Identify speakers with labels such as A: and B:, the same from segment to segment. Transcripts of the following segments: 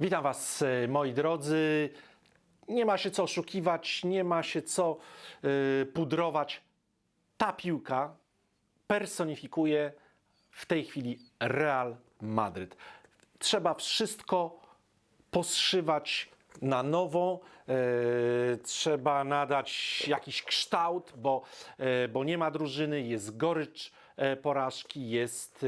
A: Witam Was, e, moi drodzy. Nie ma się co oszukiwać, nie ma się co e, pudrować. Ta piłka personifikuje w tej chwili Real Madryt. Trzeba wszystko poszywać na nowo, e, trzeba nadać jakiś kształt, bo, e, bo nie ma drużyny, jest gorycz porażki, jest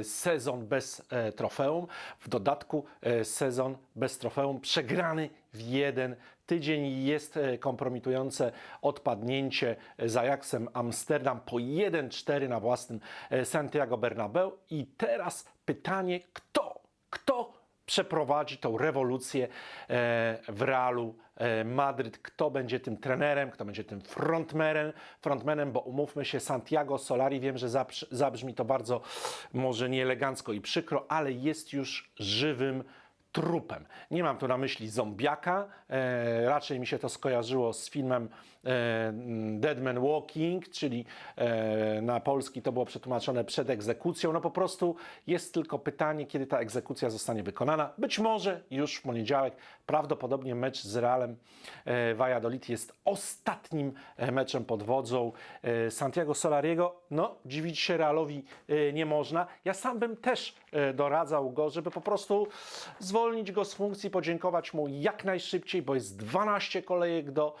A: e, sezon bez e, trofeum, w dodatku e, sezon bez trofeum przegrany w jeden tydzień. Jest e, kompromitujące odpadnięcie z Ajaxem Amsterdam po 1-4 na własnym e, Santiago Bernabeu. I teraz pytanie, kto przeprowadzi tą rewolucję e, w Realu e, Madryt. Kto będzie tym trenerem, kto będzie tym frontmanem, frontmanem bo umówmy się, Santiago Solari, wiem, że zabrzmi, to bardzo może nieelegancko i przykro, ale jest już żywym trupem. Nie mam tu na myśli zombiaka, e, raczej mi się to skojarzyło z filmem e, Dead Man Walking, czyli e, na polski to było przetłumaczone przed egzekucją. No po prostu jest tylko pytanie, kiedy ta egzekucja zostanie wykonana. Być może już w poniedziałek, prawdopodobnie mecz z Realem e, Valladolid jest ostatnim e, meczem pod wodzą e, Santiago Solariego. No, dziwić się Realowi nie można. Ja sam bym też doradzał go, żeby po prostu zwolnić go z funkcji, podziękować mu jak najszybciej, bo jest 12 kolejek do,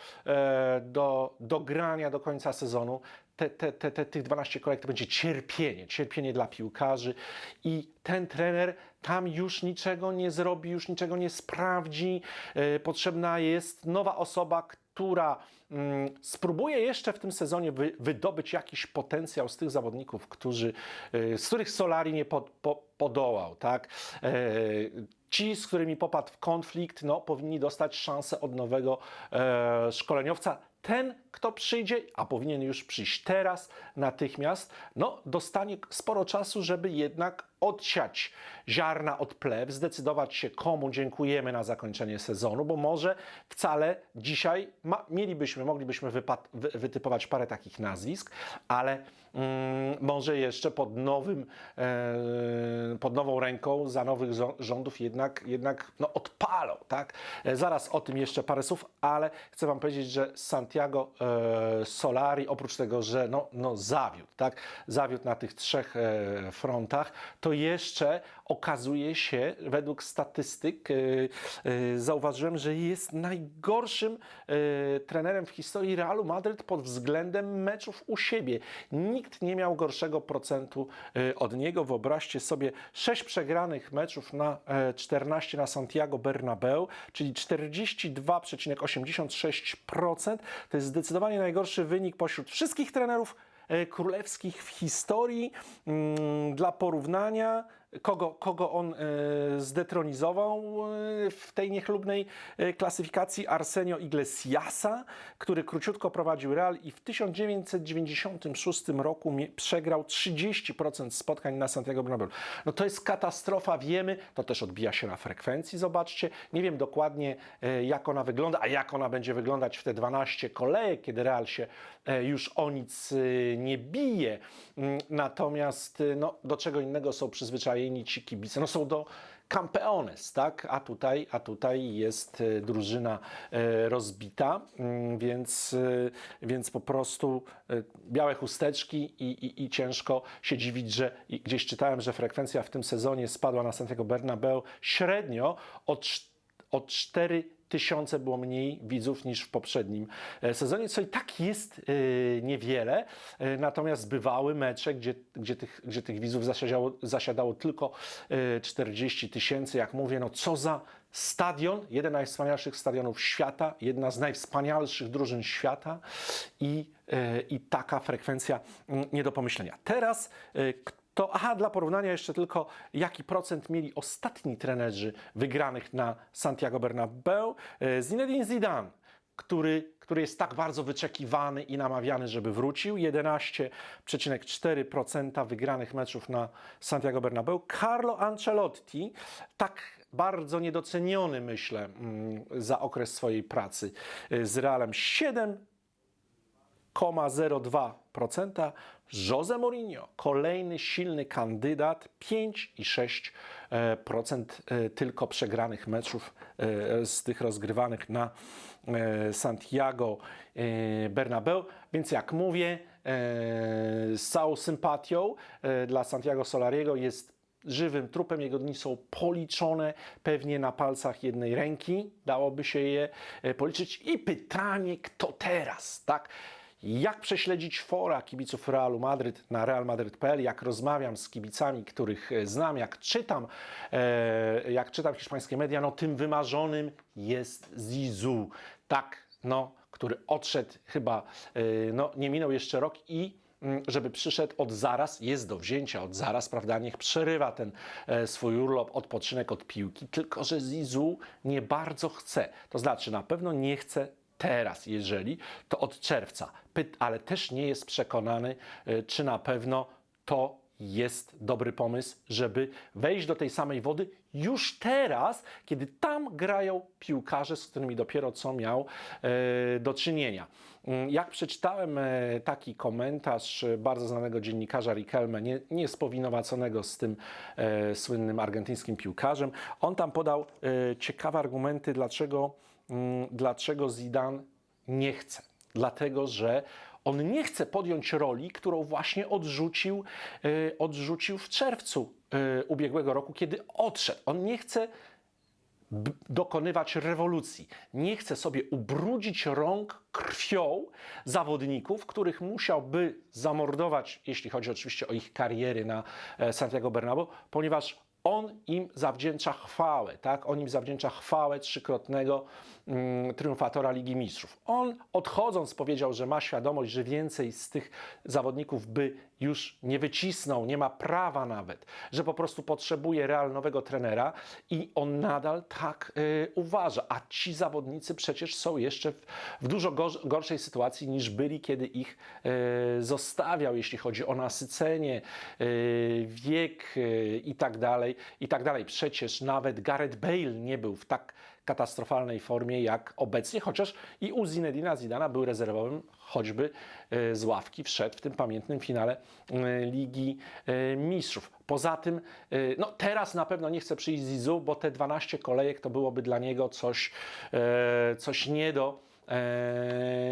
A: do, do grania do końca sezonu. Te, te, te, te, tych 12 kolejek to będzie cierpienie, cierpienie dla piłkarzy i ten trener tam już niczego nie zrobi, już niczego nie sprawdzi. E, Potrzebna jest nowa osoba, która mm, spróbuje jeszcze w tym sezonie wy, wydobyć jakiś potencjał z tych zawodników, którzy, e, z których Solari nie po, podołał. Tak? E, ci, z którymi popadł w konflikt, no, powinni dostać szansę od nowego szkoleniowca. Ten, kto przyjdzie, a powinien już przyjść teraz, natychmiast, no, dostanie sporo czasu, żeby jednak odsiać ziarna od plew, zdecydować się, komu dziękujemy na zakończenie sezonu, bo może wcale dzisiaj ma, mielibyśmy, moglibyśmy wy, wytypować parę takich nazwisk, ale mm, może jeszcze pod nowym, e, pod nową ręką za nowych rządów jednak, jednak no, odpalą, tak? E, Zaraz o tym jeszcze parę słów, ale chcę Wam powiedzieć, że Santiago e, Solari, oprócz tego, że no, no zawiódł, tak? Zawiódł na tych trzech e, frontach, to jeszcze okazuje się, według statystyk, e, e, zauważyłem, że jest najgorszym e, trenerem w historii Realu Madryt pod względem meczów u siebie. Nikt nie miał gorszego procentu e, od niego. Wyobraźcie sobie 6 przegranych meczów na e, 14 na Santiago Bernabeu, czyli 42,86%. To jest zdecydowanie najgorszy wynik pośród wszystkich trenerów e, królewskich w historii. Mm, Dla porównania, kogo, kogo on e, zdetronizował e, w tej niechlubnej e, klasyfikacji? Arsenio Iglesiasa, który króciutko prowadził Real i w 1996 roku przegrał 30% spotkań na Santiago Bernabeu. No to jest katastrofa, wiemy, to też odbija się na frekwencji, zobaczcie. Nie wiem dokładnie jak ona wygląda, a jak ona będzie wyglądać w te 12 kolejek, kiedy Real się już o nic e, nie bije. Mm, Natomiast e, no, do czego innego są przyzwyczajeni ci kibice? No są do campeones, tak? A tutaj, a tutaj jest e, drużyna e, rozbita, mm, więc, e, więc po prostu e, białe chusteczki i, i, i ciężko się dziwić, że gdzieś czytałem, że frekwencja w tym sezonie spadła na Santiago Bernabeu średnio o, o 4 tysiące było mniej widzów niż w poprzednim e, sezonie, co i tak jest e, niewiele, e, natomiast bywały mecze, gdzie, gdzie, tych, gdzie tych widzów zasiadało, zasiadało tylko e, 40 tysięcy, jak mówię, no co za stadion, jeden z najwspanialszych stadionów świata, jedna z najwspanialszych drużyn świata. I, i taka frekwencja mm, nie do pomyślenia. Teraz to, aha, dla porównania jeszcze tylko, jaki procent mieli ostatni trenerzy wygranych na Santiago Bernabeu. E, Zinedine Zidane, który, który jest tak bardzo wyczekiwany i namawiany, żeby wrócił. 11,4% wygranych meczów na Santiago Bernabeu. Carlo Ancelotti, tak bardzo niedoceniony, myślę, mm, za okres swojej pracy e, z Realem. 7 4,02%. Jose Mourinho, kolejny silny kandydat, 5,6% e, tylko przegranych meczów e, z tych rozgrywanych na e, Santiago Bernabeu. Więc jak mówię, z całą sympatią dla Santiago Solariego jest żywym trupem. Jego dni są policzone pewnie na palcach jednej ręki. Dałoby się je policzyć. I pytanie, kto teraz, tak? Jak prześledzić fora kibiców Realu Madryt na realmadryt.pl, jak rozmawiam z kibicami, których e, znam, jak czytam, e, jak czytam hiszpańskie media, no tym wymarzonym jest Zizou. Tak, no, który odszedł chyba, e, no nie minął jeszcze rok i mm, żeby przyszedł od zaraz, jest do wzięcia od zaraz, prawda, niech przerywa ten e, swój urlop, odpoczynek od piłki, tylko że Zizou nie bardzo chce, to znaczy na pewno nie chce teraz, jeżeli, to od czerwca, ale też nie jest przekonany, e, czy na pewno to jest dobry pomysł, żeby wejść do tej samej wody już teraz, kiedy tam grają piłkarze, z którymi dopiero co miał e, do czynienia. Mm, Jak przeczytałem e, taki komentarz bardzo znanego dziennikarza Riquelme, nie, nie spowinowaconego z tym słynnym argentyńskim piłkarzem, on tam podał ciekawe argumenty, dlaczego, dlaczego Zidane nie chce. Dlatego, że on nie chce podjąć roli, którą właśnie odrzucił, e, odrzucił w czerwcu e, ubiegłego roku, kiedy odszedł. On nie chce dokonywać rewolucji. Nie chce sobie ubrudzić rąk krwią zawodników, których musiałby zamordować, jeśli chodzi oczywiście o ich kariery na e, Santiago Bernabeu, ponieważ on im zawdzięcza chwałę, tak? On im zawdzięcza chwałę trzykrotnego mm, triumfatora Ligi Mistrzów. On odchodząc powiedział, że ma świadomość, że więcej z tych zawodników by już nie wycisnął, nie ma prawa nawet, że po prostu potrzebuje Real nowego trenera i on nadal tak y, uważa. A ci zawodnicy przecież są jeszcze w, w dużo gor- gorszej sytuacji niż byli, kiedy ich y, zostawiał, jeśli chodzi o nasycenie, y, wiek y, i tak dalej, i tak dalej. Przecież nawet Gareth Bale nie był w tak katastrofalnej formie jak obecnie, chociaż i u Zinedina Zidana był rezerwowym, choćby e, z ławki wszedł w tym pamiętnym finale e, Ligi e, Mistrzów. Poza tym, no teraz na pewno nie chce przyjść Zizou, bo te 12 kolejek to byłoby dla niego coś, coś nie do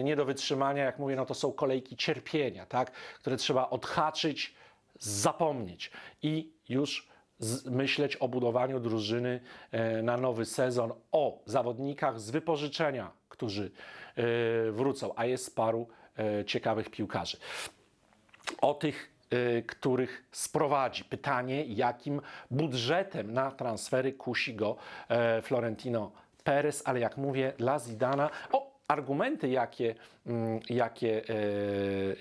A: nie do wytrzymania, jak mówię, no to są kolejki cierpienia, tak, które trzeba odhaczyć, zapomnieć i już myśleć o budowaniu drużyny e, na nowy sezon, o zawodnikach z wypożyczenia, którzy e, wrócą, a jest paru e, ciekawych piłkarzy. O tych, których sprowadzi. Pytanie, jakim budżetem na transfery kusi go Florentino Perez, ale jak mówię, dla Zidana. O, argumenty, jakie, mm, jakie, e,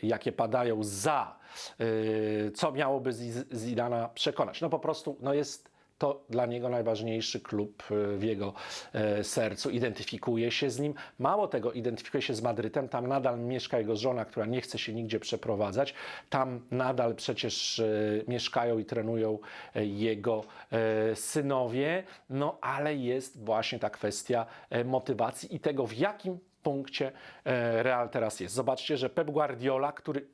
A: jakie padają za, e, co miałoby Zi- Zidana przekonać. No po prostu no jest to dla niego najważniejszy klub e, w jego sercu. Identyfikuje się z nim. Mało tego, identyfikuje się z Madrytem. Tam nadal mieszka jego żona, która nie chce się nigdzie przeprowadzać. Tam nadal przecież mieszkają i trenują jego synowie. No ale jest właśnie ta kwestia motywacji i tego, w jakim punkcie e, Real teraz jest. Zobaczcie, że Pep Guardiola, który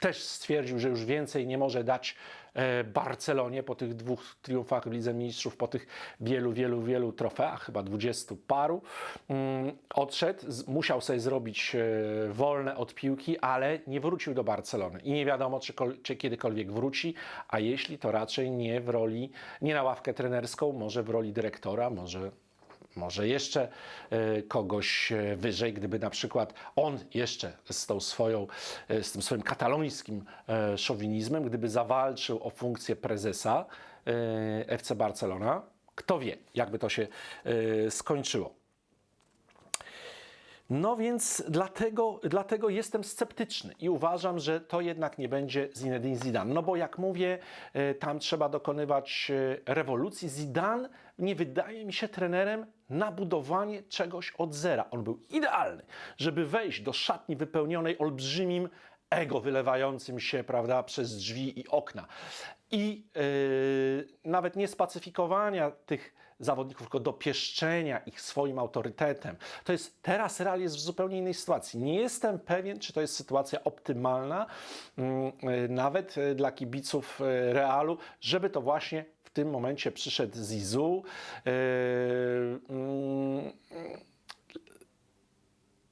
A: też stwierdził, że już więcej nie może dać e, Barcelonie po tych dwóch triumfach w Lidze Mistrzów, po tych wielu, wielu, wielu trofeach, chyba dwudziestu paru. Mm, Odszedł, musiał sobie zrobić e, wolne od piłki, ale nie wrócił do Barcelony. I nie wiadomo, czy, czy kiedykolwiek wróci, a jeśli to raczej nie w roli, nie na ławkę trenerską, może w roli dyrektora, może może jeszcze e, kogoś e, wyżej, gdyby na przykład on jeszcze z tą swoją, e, z tym swoim katalońskim szowinizmem, gdyby zawalczył o funkcję prezesa FC Barcelona, kto wie, jakby to się skończyło. No więc dlatego, dlatego jestem sceptyczny i uważam, że to jednak nie będzie Zinedine Zidane. No bo jak mówię, tam trzeba dokonywać rewolucji. Zidane nie wydaje mi się trenerem na budowanie czegoś od zera. On był idealny, żeby wejść do szatni wypełnionej olbrzymim ego wylewającym się, prawda, przez drzwi i okna. I e, nawet nie spacyfikowania tych zawodników, tylko do pieszczenia ich swoim autorytetem. To jest, teraz Real jest w zupełnie innej sytuacji. Nie jestem pewien, czy to jest sytuacja optymalna, mm, y, nawet y, dla kibiców Realu, żeby to właśnie tym momencie przyszedł Zizou. Yy, mm,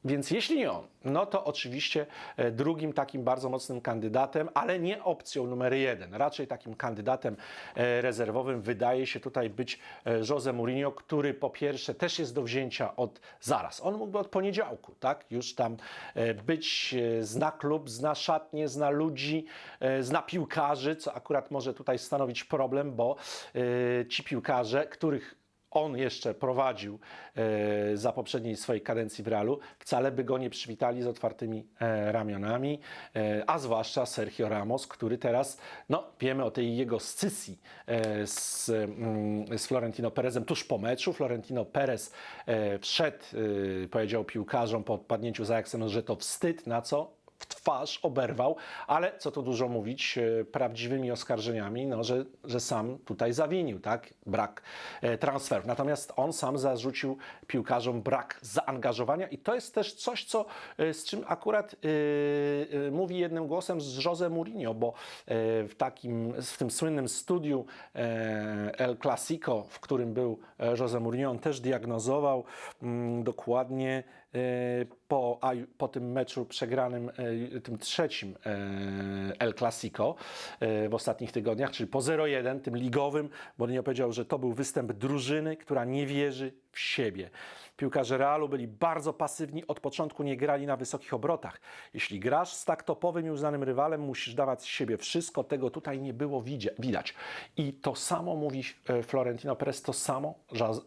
A: więc jeśli nie on, no to oczywiście e, drugim takim bardzo mocnym kandydatem, ale nie opcją numer jeden. Raczej takim kandydatem e, rezerwowym wydaje się tutaj być e, Jose Mourinho, który po pierwsze też jest do wzięcia od zaraz. On mógłby od poniedziałku, tak? Już tam być, zna klub, zna szatnie, zna ludzi, zna piłkarzy, co akurat może tutaj stanowić problem, bo ci piłkarze, których on jeszcze prowadził e, za poprzedniej swojej kadencji w Realu, wcale by go nie przywitali z otwartymi e, ramionami, e, a zwłaszcza Sergio Ramos, który teraz, no wiemy o tej jego scysji z, mm, z Florentino Perezem tuż po meczu. Florentino Perez wszedł, powiedział piłkarzom po odpadnięciu za Ajaxem, że to wstyd, na co w twarz oberwał, ale co tu dużo mówić, e, prawdziwymi oskarżeniami, no, że, że sam tutaj zawinił, tak? Brak e, transferów. Natomiast on sam zarzucił piłkarzom brak zaangażowania i to jest też coś, co, e, z czym akurat e, mówi jednym głosem z Jose Mourinho, bo w takim, w tym słynnym studiu El Clasico, w którym był Jose Mourinho, on też diagnozował mm, dokładnie po, a, po tym meczu przegranym, e, tym trzecim e, El Clasico e, w ostatnich tygodniach, czyli po 0-1, tym ligowym, Mourinho powiedział, że to był występ drużyny, która nie wierzy w siebie. Piłkarze Realu byli bardzo pasywni, od początku nie grali na wysokich obrotach. Jeśli grasz z tak topowym i uznanym rywalem, musisz dawać z siebie wszystko, tego tutaj nie było widać. I to samo mówi e, Florentino Perez, to samo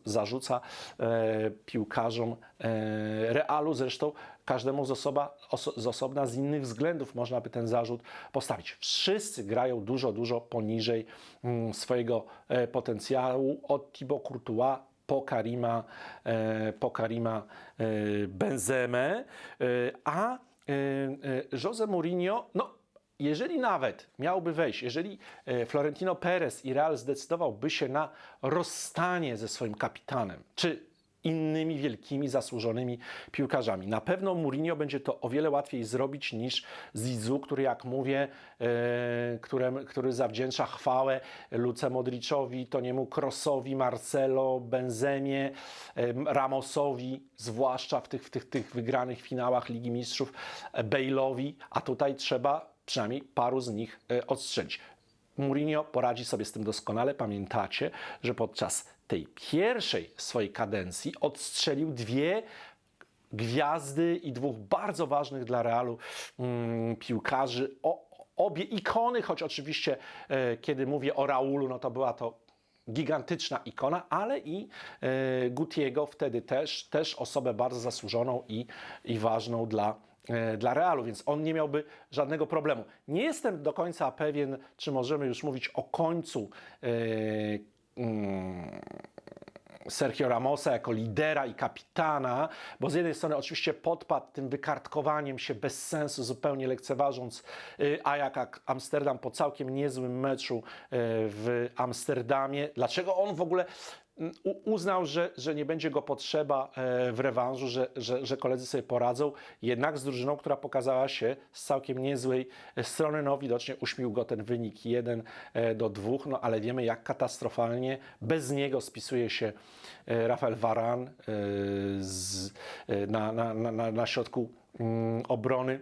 A: zarzuca e, piłkarzom e, Realu, zresztą każdemu z, osoba, oso, z osobna z innych względów można by ten zarzut postawić. Wszyscy grają dużo, dużo poniżej mm, swojego potencjału, od Thibaut Courtois po Karima, e, po Karima e, e, a Jose Mourinho, no jeżeli nawet miałby wejść, jeżeli Florentino Perez i Real zdecydowałby się na rozstanie ze swoim kapitanem, czy innymi wielkimi, zasłużonymi piłkarzami. Na pewno Mourinho będzie to o wiele łatwiej zrobić niż Zizou, który jak mówię, e, którym, który zawdzięcza chwałę Luce Modriczowi, Toniemu Krossowi, Marcelo, Benzemie, em, Ramosowi, zwłaszcza w tych, w tych, tych wygranych finałach Ligi Mistrzów, e, Bale'owi, a tutaj trzeba przynajmniej paru z nich e, odstrzelić. Mourinho poradzi sobie z tym doskonale. Pamiętacie, że podczas tej pierwszej swojej kadencji odstrzelił dwie gwiazdy i dwóch bardzo ważnych dla Realu mm, piłkarzy. O, obie ikony, choć oczywiście e, kiedy mówię o Raulu, no to była to gigantyczna ikona, ale i e, Gutiego wtedy też, też osobę bardzo zasłużoną i, i ważną dla, e, dla Realu, więc on nie miałby żadnego problemu. Nie jestem do końca pewien, czy możemy już mówić o końcu e, Sergio Ramosa jako lidera i kapitana, bo z jednej strony oczywiście podpadł tym wykartkowaniem się bez sensu, zupełnie lekceważąc y, Ajax Amsterdam po całkiem niezłym meczu y, w Amsterdamie. Dlaczego on w ogóle mm, uznał, że, że nie będzie go potrzeba e, w rewanżu, że, że, że koledzy sobie poradzą, jednak z drużyną, która pokazała się z całkiem niezłej e, strony, no widocznie uśmił go ten wynik 1 e, do 2, no ale wiemy jak katastrofalnie bez niego spisuje się Rafael Varan na, na, na- na środku mm, obrony.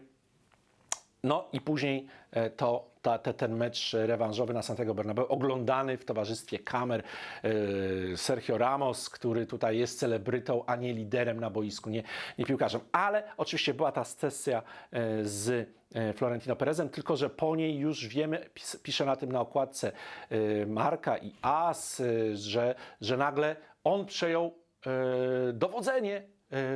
A: No i później e, to, ta, te, ten mecz rewanżowy na Santiago Bernabeu, oglądany w towarzystwie kamer e, Sergio Ramos, który tutaj jest celebrytą, a nie liderem na boisku, nie, nie piłkarzem. Ale oczywiście była ta sesja e, z Florentino Perezem, tylko że po niej już wiemy, pis, pisze na tym na okładce Marka i As, że, że nagle on przejął dowodzenie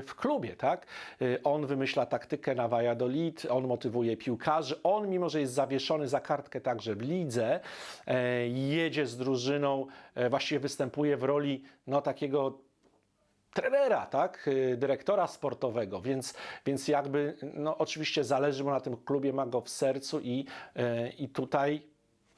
A: w klubie, tak? E, On wymyśla taktykę na Valladolid, on motywuje piłkarzy, on mimo, że jest zawieszony za kartkę także w lidze, e, jedzie z drużyną, e, właściwie występuje w roli no takiego trenera, tak, dyrektora sportowego, więc, więc jakby, no oczywiście zależy mu na tym klubie, ma go w sercu i, e, i tutaj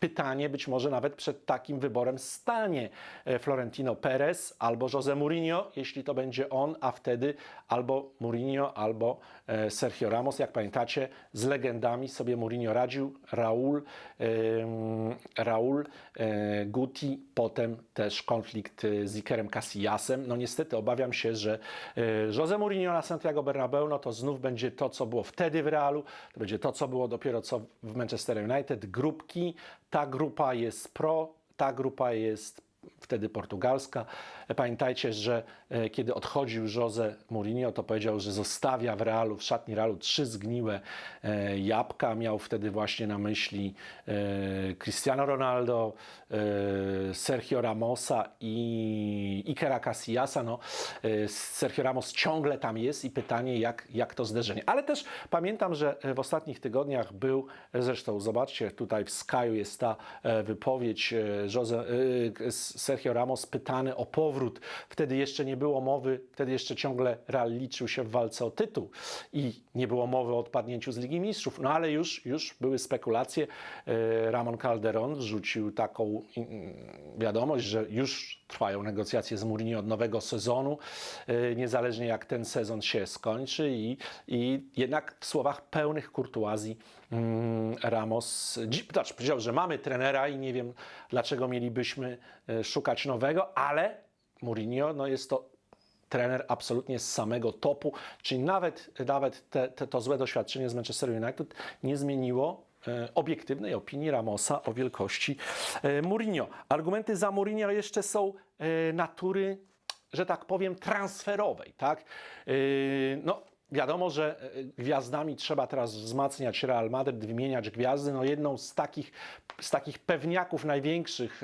A: pytanie, być może nawet przed takim wyborem stanie e, Florentino Perez albo Jose Mourinho, jeśli to będzie on, a wtedy albo Mourinho, albo e, Sergio Ramos. Jak pamiętacie, z legendami sobie Mourinho radził, Raul, Raul e, Guti, potem też konflikt z Ikerem Casillasem. No niestety obawiam się, że Jose Mourinho na Santiago Bernabeu, no to znów będzie to, co było wtedy w Realu, to będzie to, co było dopiero co w Manchester United, grupki. Ta grupa jest pro, ta grupa jest wtedy portugalska. Pamiętajcie, że e, kiedy odchodził Jose Mourinho, to powiedział, że zostawia w Realu, w szatni Realu trzy zgniłe e, jabłka. Miał wtedy właśnie na myśli e, Cristiano Ronaldo, Sergio Ramosa i Ikera Casillasa. No, Sergio Ramos ciągle tam jest i pytanie, jak, jak to zderzenie. Ale też pamiętam, że w ostatnich tygodniach był, zresztą zobaczcie, tutaj w Skyu jest ta wypowiedź Jose, Sergio Ramos pytany o powrót. Wtedy jeszcze nie było mowy, wtedy jeszcze ciągle Real liczył się w walce o tytuł i nie było mowy o odpadnięciu z Ligi Mistrzów. No ale już, już były spekulacje. E, Ramon Calderon rzucił taką mm, wiadomość, że już trwają negocjacje z Mourinho od nowego sezonu, e, niezależnie jak ten sezon się skończy i, i jednak w słowach pełnych kurtuazji mm, Ramos znaczy, powiedział, że mamy trenera i nie wiem dlaczego mielibyśmy e, szukać nowego, ale Mourinho no jest to trener absolutnie z samego topu, czyli nawet, nawet te, te, to złe doświadczenie z Manchester United nie zmieniło obiektywnej opinii Ramosa o wielkości e, Mourinho. Argumenty za Mourinho jeszcze są e, natury, że tak powiem, transferowej, tak? E, no, Wiadomo, że e, gwiazdami trzeba teraz wzmacniać Real Madrid, wymieniać gwiazdy. No jedną z takich, z takich pewniaków największych,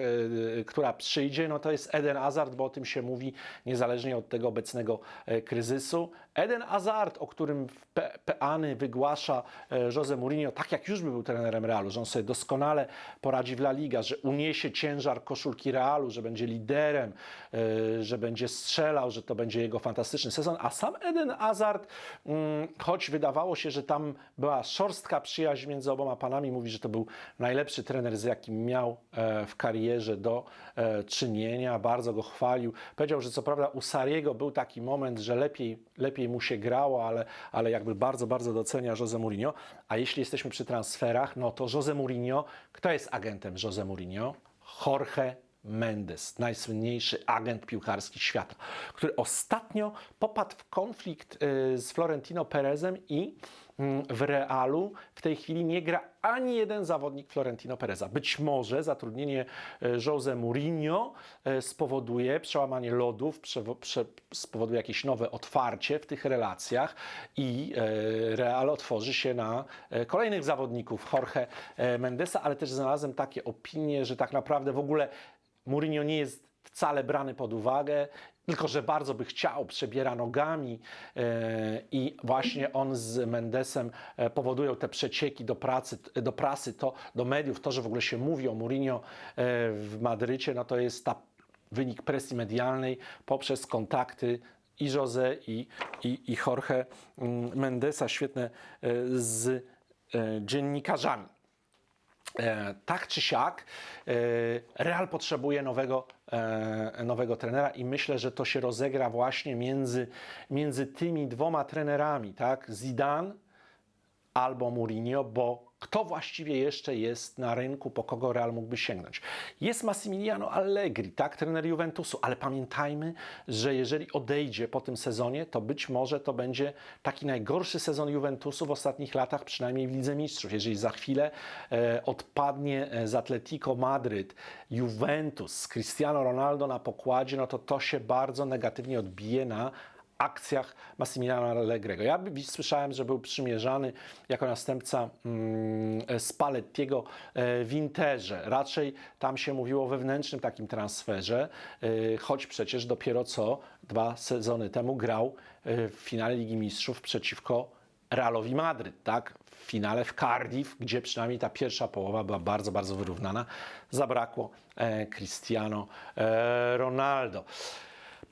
A: e, która przyjdzie, no to jest Eden Hazard, bo o tym się mówi niezależnie od tego obecnego e, kryzysu. Eden Hazard, o którym peany wygłasza e, Jose Mourinho, tak jak już by był trenerem Realu, że on sobie doskonale poradzi w La Liga, że uniesie ciężar koszulki Realu, że będzie liderem, e, że będzie strzelał, że to będzie jego fantastyczny sezon, a sam Eden Hazard, mm, choć wydawało się, że tam była szorstka przyjaźń między oboma panami, mówi, że to był najlepszy trener, z jakim miał e, w karierze do czynienia, bardzo go chwalił. Powiedział, że co prawda u Sariego był taki moment, że lepiej, lepiej mu się grało, ale, ale jakby bardzo, bardzo docenia Jose Mourinho. A jeśli jesteśmy przy transferach, no to Jose Mourinho, kto jest agentem Jose Mourinho? Jorge Mendes, najsłynniejszy agent piłkarski świata, który ostatnio popadł w konflikt y, z Florentino Perezem i w Realu w tej chwili nie gra ani jeden zawodnik Florentino Pereza. Być może zatrudnienie e, Jose Mourinho e, spowoduje przełamanie lodów, spowoduje jakieś nowe otwarcie w tych relacjach i e, Real otworzy się na kolejnych zawodników Jorge Mendesa, ale też znalazłem takie opinie, że tak naprawdę w ogóle Mourinho nie jest wcale brany pod uwagę, tylko że bardzo by chciał, przebiera nogami e, i właśnie on z Mendesem e, powodują te przecieki do pracy, do prasy, to, do mediów, to, że w ogóle się mówi o Mourinho e, w Madrycie, no to jest ta wynik presji medialnej poprzez kontakty i Jose i, i, i Jorge mm, Mendesa, świetne z dziennikarzami. E, tak czy siak, e, Real potrzebuje nowego, e, nowego trenera i myślę, że to się rozegra właśnie między, między tymi dwoma trenerami, tak? Zidane albo Mourinho, bo kto właściwie jeszcze jest na rynku, po kogo Real mógłby sięgnąć? Jest Massimiliano Allegri, tak, trener Juventusu, ale pamiętajmy, że jeżeli odejdzie po tym sezonie, to być może to będzie taki najgorszy sezon Juventusu w ostatnich latach, przynajmniej w Lidze Mistrzów. Jeżeli za chwilę e, odpadnie e, z Atletico Madryt Juventus z Cristiano Ronaldo na pokładzie, no to to się bardzo negatywnie odbije na akcjach Massimiliano Allegriego. Ja słyszałem, że był przymierzany jako następca mm, Spallettiego e, w Interze. Raczej tam się mówiło o wewnętrznym takim transferze, e, choć przecież dopiero co dwa sezony temu grał e, w finale Ligi Mistrzów przeciwko Realowi Madryt, tak? W finale w Cardiff, gdzie przynajmniej ta pierwsza połowa była bardzo, bardzo wyrównana. Zabrakło Cristiano Ronaldo.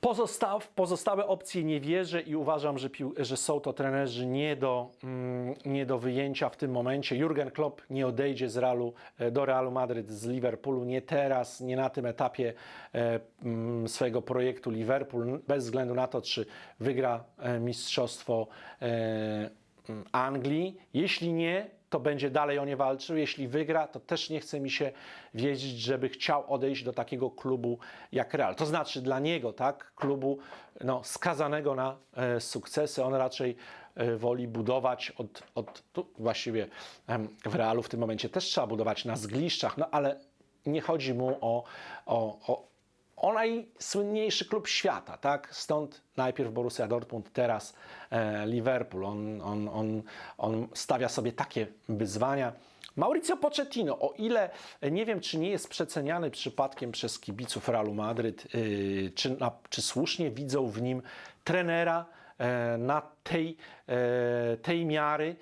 A: Pozosta- w pozostałe opcje nie wierzę i uważam, że, że są to trenerzy nie do, mm, nie do wyjęcia w tym momencie. Jurgen Klopp nie odejdzie z Realu, e, do Realu Madryt z Liverpoolu, nie teraz, nie na tym etapie e, mm, swojego projektu Liverpool, bez względu na to, czy wygra e, mistrzostwo e, mm, Anglii. Jeśli nie, to będzie dalej o nie walczył. Jeśli wygra, to też nie chce mi się wiedzieć, żeby chciał odejść do takiego klubu jak Real. To znaczy dla niego, tak, klubu no, skazanego na e, sukcesy. On raczej e, woli budować od, od tu właściwie w Realu w tym momencie też trzeba budować na zgliszczach, no ale nie chodzi mu o, o, o, o najsłynniejszy klub świata, tak? Stąd najpierw Borussia Dortmund, teraz e, Liverpool. On, on, on, on stawia sobie takie wyzwania. Mauricio Pochettino, o ile e, nie wiem, czy nie jest przeceniany przypadkiem przez kibiców Realu Madryt, yy, czy, na, czy słusznie widzą w nim trenera, na tej, tej miary.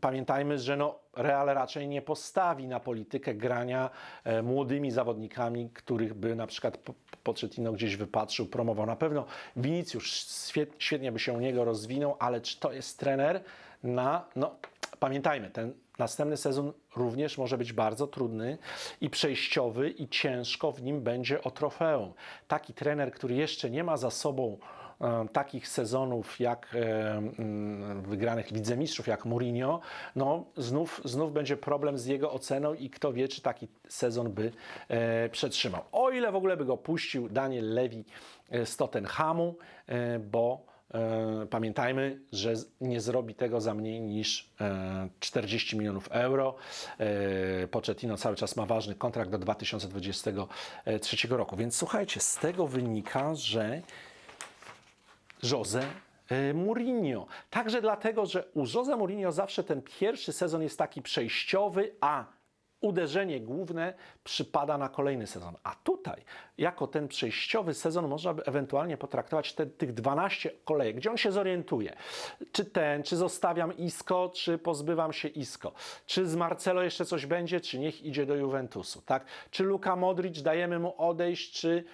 A: Pamiętajmy, że no, Real raczej nie postawi na politykę grania e, młodymi zawodnikami, których by na przykład Po- Pochettino gdzieś wypatrzył, promował. Na pewno Vinicius świe- świetnie by się u niego rozwinął, ale czy to jest trener na... No, pamiętajmy, ten następny sezon również może być bardzo trudny i przejściowy i ciężko w nim będzie o trofeum. Taki trener, który jeszcze nie ma za sobą takich sezonów jak e, mm, wygranych wicemistrzów jak Mourinho, no znów, znów będzie problem z jego oceną i kto wie, czy taki sezon by e, przetrzymał. O ile w ogóle by go puścił Daniel e, z Tottenhamu, e, bo E, Pamiętajmy, że nie zrobi tego za mniej niż e, 40 milionów euro. E, Pochettino cały czas ma ważny kontrakt do 2023 roku. Więc słuchajcie, z tego wynika, że Jose Mourinho. Także dlatego, że u Jose Mourinho zawsze ten pierwszy sezon jest taki przejściowy, a uderzenie główne przypada na kolejny sezon. A tutaj, jako ten przejściowy sezon, można by ewentualnie potraktować te, tych 12 kolejek, gdzie on się zorientuje. Czy ten, czy zostawiam Isco, czy pozbywam się Isco. Czy z Marcelo jeszcze coś będzie, czy niech idzie do Juventusu. Tak? Czy Luka Modric dajemy mu odejść, czy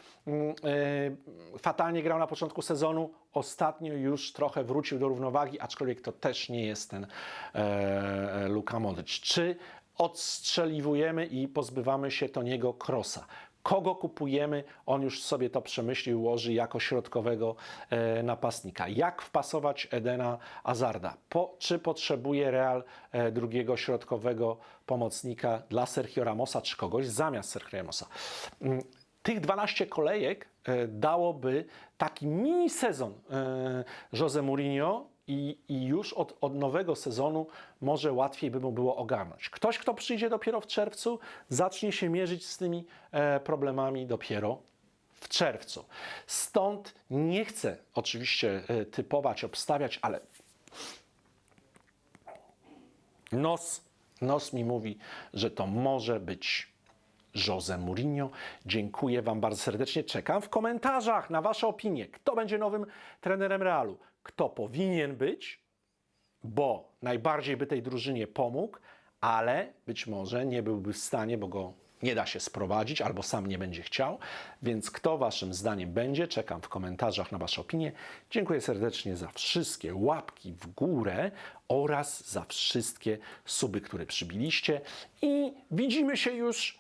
A: e, fatalnie grał na początku sezonu, ostatnio już trochę wrócił do równowagi, aczkolwiek to też nie jest ten e, Luka Modric. Czy odstrzeliwujemy i pozbywamy się Toniego Krosa? Kogo kupujemy? On już sobie to przemyślił, ułoży jako środkowego e, napastnika. Jak wpasować Edena Azarda? Po, czy potrzebuje Real e, drugiego środkowego pomocnika dla Sergio Ramosa, czy kogoś zamiast Sergio Ramosa? Mm, tych 12 kolejek e, dałoby taki mini sezon e, Jose Mourinho i, i już od, od nowego sezonu może łatwiej by mu było ogarnąć. Ktoś, kto przyjdzie dopiero w czerwcu, zacznie się mierzyć z tymi e, problemami dopiero w czerwcu. Stąd nie chcę oczywiście e, typować, obstawiać, ale nos, nos mi mówi, że to może być Jose Mourinho. Dziękuję Wam bardzo serdecznie. Czekam w komentarzach na Wasze opinie. Kto będzie nowym trenerem Realu? Kto powinien być? Bo najbardziej by tej drużynie pomógł, ale być może nie byłby w stanie, bo go nie da się sprowadzić albo sam nie będzie chciał. Więc kto Waszym zdaniem będzie? Czekam w komentarzach na Wasze opinie. Dziękuję serdecznie za wszystkie łapki w górę oraz za wszystkie suby, które przybiliście. I widzimy się już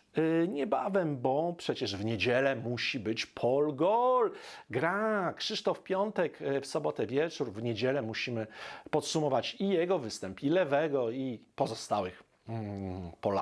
A: niebawem, bo przecież w niedzielę musi być Pol Gol. Gra Krzysztof Piątek y, w sobotę wieczór. W niedzielę musimy podsumować i jego występ, i lewego, i pozostałych mm, Polaków.